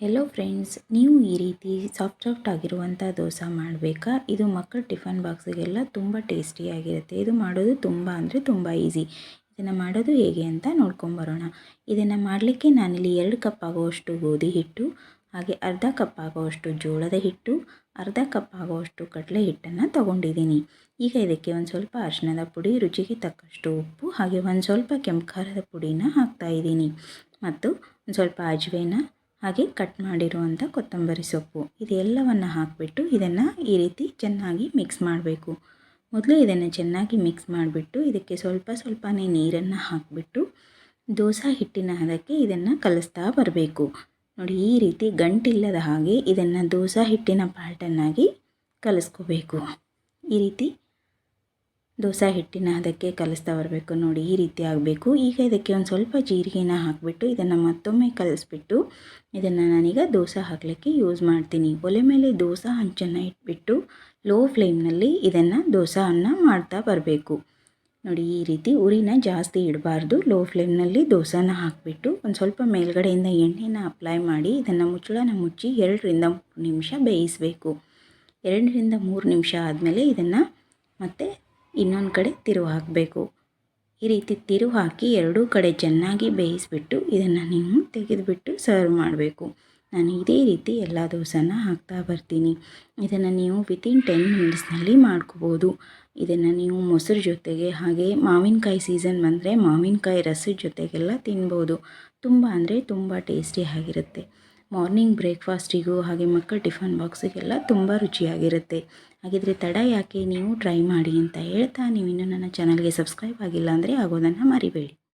Hello friends ನೀವು ಈ ರೀತಿ ಸಾಫ್ಟ್ ಸಾಫ್ಟ್ ಆಗಿರುವಂಥ ದೋಸೆ ಮಾಡಬೇಕಾ? ಇದು ಮಕ್ಕಳ ಟಿಫನ್ ಬಾಕ್ಸಿಗೆಲ್ಲ ತುಂಬ ಟೇಸ್ಟಿಯಾಗಿರುತ್ತೆ ಇದು ಮಾಡೋದು ತುಂಬ ಅಂದರೆ ತುಂಬ ಈಸಿ ಇದನ್ನು ಮಾಡೋದು ಹೇಗೆ ಅಂತ ನೋಡ್ಕೊಂಬರೋಣ ಇದನ್ನು ಮಾಡಲಿಕ್ಕೆ ನಾನಿಲ್ಲಿ ಎರಡು ಕಪ್ ಆಗುವಷ್ಟು ಗೋಧಿ ಹಿಟ್ಟು, ಹಾಗೆ ಅರ್ಧ ಕಪ್ ಆಗುವಷ್ಟು ಜೋಳದ ಹಿಟ್ಟು, ಅರ್ಧ ಕಪ್ ಆಗುವಷ್ಟು ಕಡಲೆ ಹಿಟ್ಟನ್ನು ತಗೊಂಡಿದ್ದೀನಿ. ಈಗ ಇದಕ್ಕೆ ಒಂದು ಸ್ವಲ್ಪ ಅರಿಶಿಣದ ಪುಡಿ, ರುಚಿಗೆ ತಕ್ಕಷ್ಟು ಉಪ್ಪು, ಹಾಗೆ ಒಂದು ಸ್ವಲ್ಪ ಕೆಂಪು ಖಾರದ ಪುಡಿನ ಹಾಕ್ತಾಯಿದ್ದೀನಿ ಮತ್ತು ಒಂದು ಸ್ವಲ್ಪ ಅಜ್ವೇನ ಹಾಗೆ ಕಟ್ ಮಾಡಿರುವಂಥ ಕೊತ್ತಂಬರಿ ಸೊಪ್ಪು. ಇದೆಲ್ಲವನ್ನು ಹಾಕಿಬಿಟ್ಟು ಇದನ್ನು ಈ ರೀತಿ ಚೆನ್ನಾಗಿ ಮಿಕ್ಸ್ ಮಾಡಬೇಕು. ಮೊದಲು ಇದನ್ನು ಚೆನ್ನಾಗಿ ಮಿಕ್ಸ್ ಮಾಡಿಬಿಟ್ಟು ಇದಕ್ಕೆ ಸ್ವಲ್ಪ ಸ್ವಲ್ಪನೇ ನೀರನ್ನು ಹಾಕಿಬಿಟ್ಟು ದೋಸೆ ಹಿಟ್ಟಿನ ಹದಕ್ಕೆ ಇದನ್ನು ಕಲಿಸ್ತಾ ಬರಬೇಕು. ನೋಡಿ, ಈ ರೀತಿ ಗಂಟಿಲ್ಲದ ಹಾಗೆ ಇದನ್ನು ದೋಸೆ ಹಿಟ್ಟಿನ ಪಾಲ್ಟನ್ನಾಗಿ ಕಲಿಸ್ಕೋಬೇಕು. ಈ ರೀತಿ ದೋಸೆ ಹಿಟ್ಟಿನ ಅದಕ್ಕೆ ಕಲಿಸ್ತಾ ಬರಬೇಕು. ನೋಡಿ, ಈ ರೀತಿ ಆಗಬೇಕು. ಈಗ ಇದಕ್ಕೆ ಒಂದು ಸ್ವಲ್ಪ ಜೀರಿಗೆನ ಹಾಕಿಬಿಟ್ಟು ಇದನ್ನು ಮತ್ತೊಮ್ಮೆ ಕಲಿಸ್ಬಿಟ್ಟು ಇದನ್ನು ನಾನೀಗ ದೋಸೆ ಹಾಕಲಿಕ್ಕೆ ಯೂಸ್ ಮಾಡ್ತೀನಿ. ಒಲೆ ಮೇಲೆ ದೋಸೆ ಹಂಚನ್ನು ಇಟ್ಬಿಟ್ಟು ಲೋ ಫ್ಲೇಮ್ನಲ್ಲಿ ಇದನ್ನು ದೋಸೆಯನ್ನು ಮಾಡ್ತಾ ಬರಬೇಕು. ನೋಡಿ, ಈ ರೀತಿ ಉರಿನ ಜಾಸ್ತಿ ಇಡಬಾರ್ದು. ಲೋ ಫ್ಲೇಮ್ನಲ್ಲಿ ದೋಸೆನ ಹಾಕಿಬಿಟ್ಟು ಒಂದು ಸ್ವಲ್ಪ ಮೇಲ್ಗಡೆಯಿಂದ ಎಣ್ಣೆನ ಅಪ್ಲೈ ಮಾಡಿ ಇದನ್ನು ಮುಚ್ಚಳನ ಮುಚ್ಚಿ ಎರಡರಿಂದ ಮೂರು ನಿಮಿಷ ಬೇಯಿಸಬೇಕು. ಎರಡರಿಂದ ಮೂರು ನಿಮಿಷ ಆದಮೇಲೆ ಇದನ್ನು ಮತ್ತೆ ಇನ್ನೊಂದು ಕಡೆ ತಿರುವು ಹಾಕಬೇಕು. ಈ ರೀತಿ ತಿರುವು ಹಾಕಿ ಎರಡೂ ಕಡೆ ಚೆನ್ನಾಗಿ ಬೇಯಿಸಿಬಿಟ್ಟು ಇದನ್ನು ನೀವು ತೆಗೆದುಬಿಟ್ಟು ಸರ್ವ್ ಮಾಡಬೇಕು. ನಾನು ಇದೇ ರೀತಿ ಎಲ್ಲ ದೋಸೆನ ಹಾಕ್ತಾ ಬರ್ತೀನಿ. ಇದನ್ನು ನೀವು ವಿತಿನ್ ಟೆನ್ ಮಿನಿಟ್ಸ್ನಲ್ಲಿ ಮಾಡ್ಕೋಬೋದು. ಇದನ್ನು ನೀವು ಮೊಸರು ಜೊತೆಗೆ ಹಾಗೆ ಮಾವಿನಕಾಯಿ ಸೀಸನ್ ಬಂದರೆ ಮಾವಿನಕಾಯಿ ರಸದ ಜೊತೆಗೆಲ್ಲ ತಿನ್ಬೋದು. ತುಂಬ ಅಂದರೆ ತುಂಬ ಟೇಸ್ಟಿಯಾಗಿರುತ್ತೆ ಮಾರ್ನಿಂಗ್ ಬ್ರೇಕ್ಫಾಸ್ಟಿಗೂ ಹಾಗೆ ಮಕ್ಕಳ ಟಿಫನ್ ಬಾಕ್ಸಿಗೆಲ್ಲ ತುಂಬ ರುಚಿಯಾಗಿರುತ್ತೆ. ಹಾಗಿದ್ರೆ ತಡ ಯಾಕೆ? ನೀವು ಟ್ರೈ ಮಾಡಿ ಅಂತ ಹೇಳ್ತಾ ನೀವು ಇನ್ನೂ ನನ್ನ ಚಾನಲ್ಗೆ ಸಬ್ಸ್ಕ್ರೈಬ್ ಆಗಿಲ್ಲ ಅಂದರೆ ಆಗೋದನ್ನು ಮರಿಬೇಡಿ.